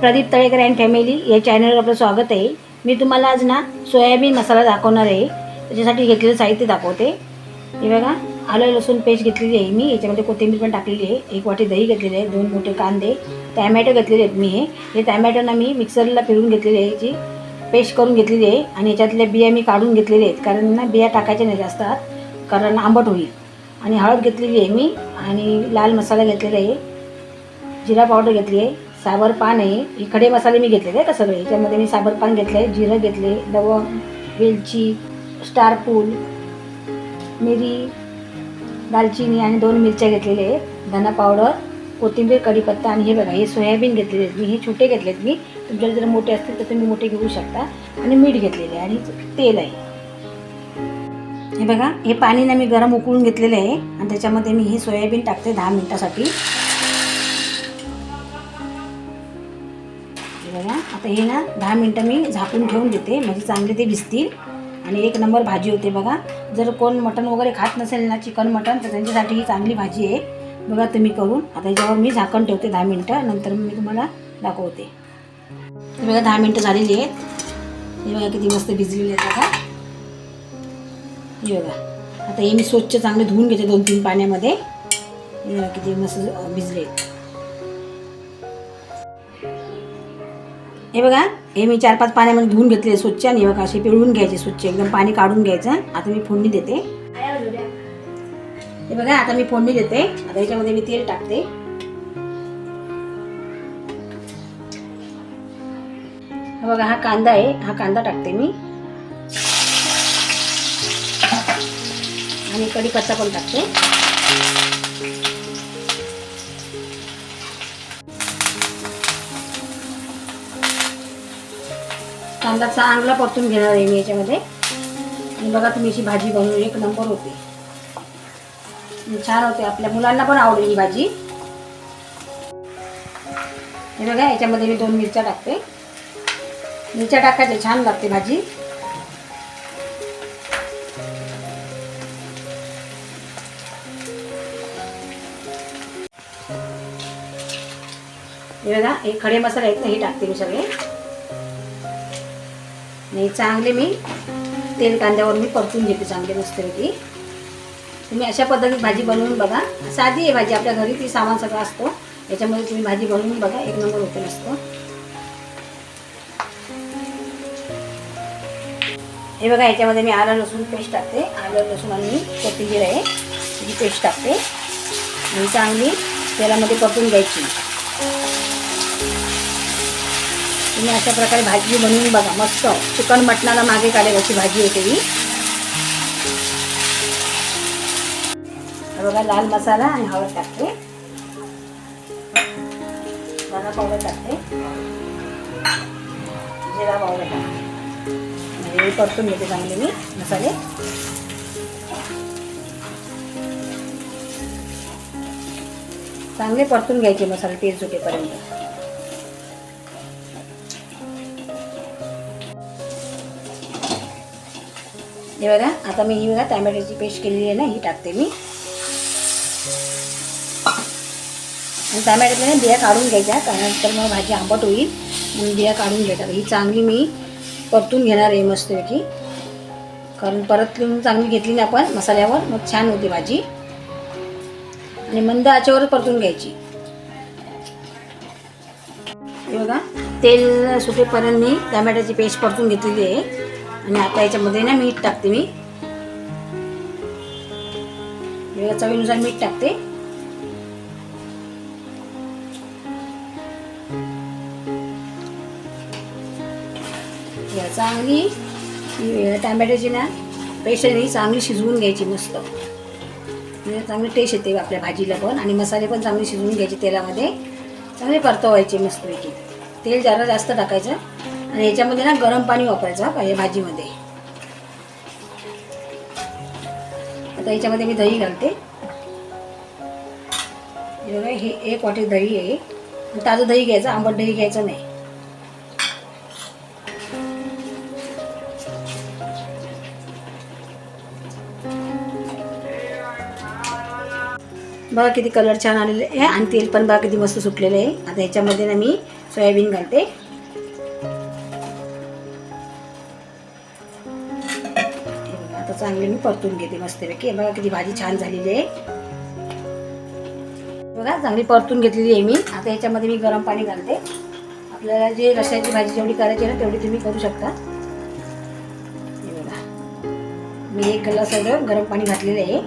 Pradeep Talekar and family या चॅनलवर आपलं स्वागत आहे. मी तुम्हाला आज ना सोयाबीन मसाला दाखवणार आहे. त्याच्यासाठी घेतलेलं साहित्य दाखवते. हे बघा आलं लसूण पेस्ट घेतलेली आहे मी. याच्यामध्ये कोथिंबीर पण टाकलेली आहे. एक वाटी दही घेतलेली आहे दोन मोठे कांदे टॅमॅटो घेतलेले आहेत मी हे. हे टॅमॅटोना मी मिक्सरला फिरून घेतलेली आहे याची पेस्ट करून घेतलेली आहे. आणि याच्यातल्या बिया मी काढून घेतलेल्या आहेत. कारण ना बिया टाकायच्या नाही जास्त आत, कारण आंबट होईल. आणि हळद घेतलेली आहे मी. आणि लाल मसाला घेतलेला आहे. जिरा पावडर घेतली आहे. साबर पान आहे. हे खडे मसाले मी घेतलेले आहे का सगळे? याच्यामध्ये मी साबर पान घेतलं आहे जिरं घेतले लवंग वेलची स्टारफूल मिरी दालचिनी आणि दोन मिरच्या घेतलेले आहेत. धना पावडर कोथिंबीर कढीपत्ता आणि हे बघा हे सोयाबीन घेतलेले आहेत मी. हे छोटे घेतले आहेत मी. तुमच्याकडे जर मोठे असतील तर तुम्ही मोठे घेऊ शकता. आणि मीठ घेतलेले आहे आणि तेल आहे. हे बघा हे पाणी ना मी गरम उकळून घेतलेलं आहे. आणि त्याच्यामध्ये मी हे सोयाबीन टाकते दहा मिनिटासाठी. तर हे ना दहा मिनटं मी झाकून ठेवून देते. म्हणजे चांगले ते भिजतील. आणि एक नंबर भाजी होते बघा. जर कोण मटण वगैरे खात नसेल ना चिकन मटण तर त्यांच्यासाठी ही चांगली भाजी आहे. बघा तुम्ही करून. आता याच्यावर मी झाकण ठेवते दहा मिनटं नंतर मी तुम्हाला दाखवते. तर बघा दहा मिनटं झालेली आहेत. हे बघा किती मस्त भिजलेली आहेत बघा. हे बघा. आता हे मी स्वच्छ चांगले धुवून घेते दोन तीन पाण्यामध्ये किती मस्त भिजले आहेत हे बघा हे मी चार पाच पाण्यामध्ये धुवून घेतले स्वच्छ आणि हे बघा असे पिळवून घ्यायचे स्वच्छ एकदम पाणी काढून घ्यायचं. आता मी फोडणी देते. हे बघा आता मी फोडणी देते. आता याच्यामध्ये मी तेल टाकते. हा बघा हा कांदा आहे. हा कांदा टाकते मी. आणि कढीपत्ता पण टाकते. कांदा चांगला परतून घेणार आहे मी याच्यामध्ये. आणि बघा तुम्ही अशी भाजी बनवून एक नंबर होते. छान होते. आपल्या मुलांना पण आवडेल ही भाजी. हे बघा याच्यामध्ये मी दोन मिरच्या टाकते. मिरच्या टाकायच्या छान लागते भाजी. हे बघा हे खडे मसाले आहेत ना हे टाकते मी सगळे. आणि चांगले मी तेल कांद्यावर मी परतून घेते चांगले मस्तपैकी तुम्ही अशा पद्धतीत भाजी बनवून बघा. साधी आहे भाजी आपल्या घरी ती सामान सगळं असतो. याच्यामध्ये तुम्ही भाजी बनवून बघा एक नंबर होते असतो हे बघा याच्यामध्ये मी आलं लसूण पेस्ट टाकते. आलं लसूण आणि कोथिंबीर आहे. ही पेस्ट टाकते. आणि चांगली तेलामध्ये परतून घ्यायची. तुम्ही अशा प्रकारे भाजी बनवून बघा मस्त. चिकन मटणाला मागे काढेल अशी भाजी होते ही. बघा लाल मसाला आणि हळद टाकते. धना पावडर टाकते. जिरा पावडर टाकते. म्हणजे हे परतून घेते चांगले मी मसाले. चांगले परतून घ्यायचे मसाले तेल सुटेपर्यंत हे बघा आता मी ही बघा टॅमॅटोची पेस्ट केलेली आहे ना ही टाकते मी. आणि टॅमॅटोच्या बिया काढून घ्यायच्या त्यानंतर मग भाजी आंबट होईल. म्हणून बिया काढून घ्यायच्या. ही चांगली मी परतून घेणार आहे मस्तपैकी कारण परत चांगली घेतली ना आपण मसाल्यावर मग छान होते भाजी. आणि मंद आचेवर परतून घ्यायची. हे बघा तेल सुटेपर्यंत मी टॅमॅटोची पेस्ट परतून घेतलेली आहे. आणि आता याच्यामध्ये ना मीठ टाकते मी. चवीनुसार मीठ टाकते. चांगली टॅमॅटोची ना पेशंटही चांगली शिजवून घ्यायची मस्त. म्हणजे चांगली टेस्ट येते आपल्या भाजीला पण आणि मसाले पण चांगले शिजवून घ्यायचे तेलामध्ये. चांगले परतवायचे मस्तपैकी. तेल जरा जास्त टाकायचं. आणि याच्यामध्ये ना गरम पाणी वापरायचं पाहिजे भाजीमध्ये. आता याच्यामध्ये मी दही घालते. हे बघा हे एक वाटी दही आहे. ताजं दही घ्यायचं आंबट दही घ्यायचं नाही. बघा किती कलर छान आलेले आहे. आणि तेल पण बघा किती मस्त सुटलेलं आहे. आता ह्याच्यामध्ये ना मी सोयाबीन घालते. चांगली मी परतून घेते मस्तपैकी बघा किती भाजी छान झालेली आहे. बघा चांगली परतून घेतलेली आहे मी. आता याच्यामध्ये मी गरम पाणी घालते. आपल्याला जे रशाची भाजी जेवढी करायची ना तेवढी तुम्ही करू शकता. बघा. मी एक ग्लास एवढं गरम पाणी घातलेलं आहे.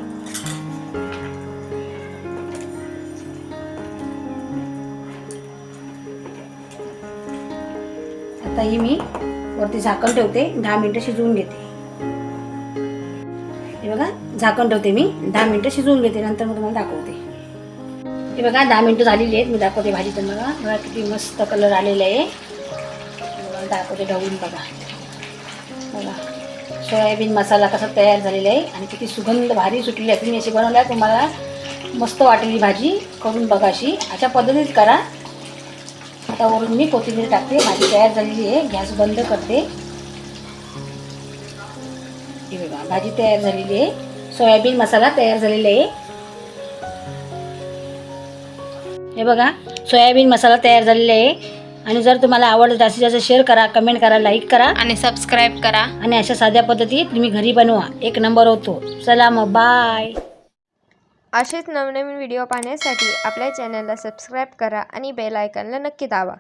आता ही मी वरती झाकण ठेवते. दहा मिनटं शिजवून घेते. हे बघा झाकण ठेवते मी. दहा मिनटं शिजवून घेते नंतर मग तुम्हाला दाखवते. हे बघा दहा मिनटं झालेली आहेत. मी दाखवते भाजी तर बघा बघा किती मस्त कलर आलेला आहे. दाखवते ढवळून बघा. बघा सोयाबीन मसाला कसा तयार झालेला आहे आणि किती सुगंध भारी सुटलेली आहे. तुम्ही अशी बनवल्या तुम्हाला मस्त वाटली भाजी. करून बघा अशी. अशा पद्धतीत करा. आता वरून मी कोथिंबीर टाकते. भाजी तयार झालेली आहे. गॅस बंद करते. हे बघा भाजी तयार झालेली आहे. सोयाबीन मसाला तयार झालेला आहे. हे बघा सोयाबीन मसाला तयार झालेला आहे. आणि जर तुम्हाला आवडलं जास्तीत जास्त शेअर करा कमेंट करा लाईक करा. आणि सबस्क्राईब करा. आणि अशा साध्या पद्धतीत तुम्ही घरी बनवा. एक नंबर होतो. चला मग बाय असेच नवनवीन व्हिडिओ पाहण्यासाठी आपल्या चॅनलला सबस्क्राईब करा आणि बेल आयकॉनला नक्की दाबा.